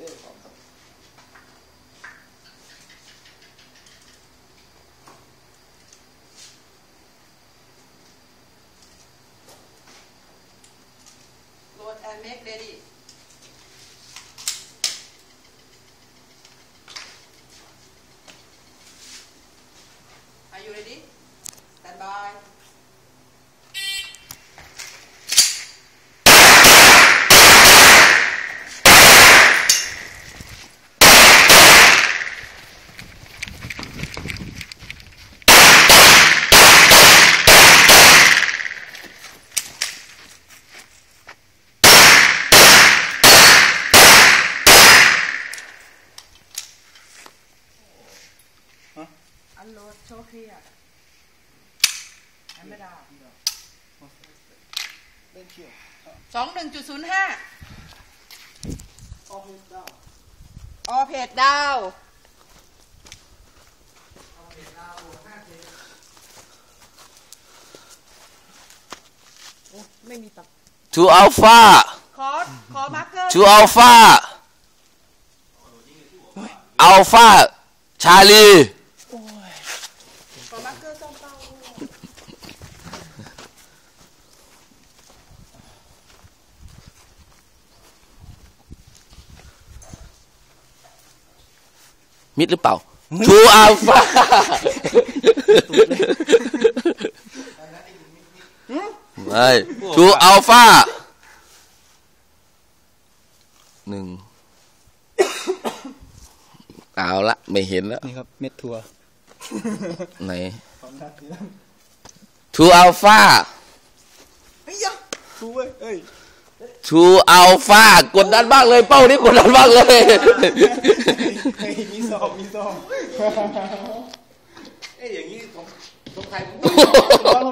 Lord, I make ready Unload so clear. ไม่ได้เล่นเขียวสองหนึ่งจุดศูนย์ห้าออกเล่นดาวออเพจดาวไม่มีตับ to alpha ขอ ขอมาร์กเกอร์ to alpha alpha Charlie ขอมาร์ กเกอร์จ้องเป้ามิดหรือเปล่า to alpha ไม่ to alpha หนึ่งเอาละ ไม่เห็นแล้ว นี่ครับ เม็ดทัวร์ ไหนของนัดนี้ to alpha ไอ้ยะทัวร์เอ้ย to alpha กดดันมากเลยเป้านี้กดดันมากเลยเฮ้ยมีซองมีซองเอ้ยอย่างนี้ของของไทยผมลอง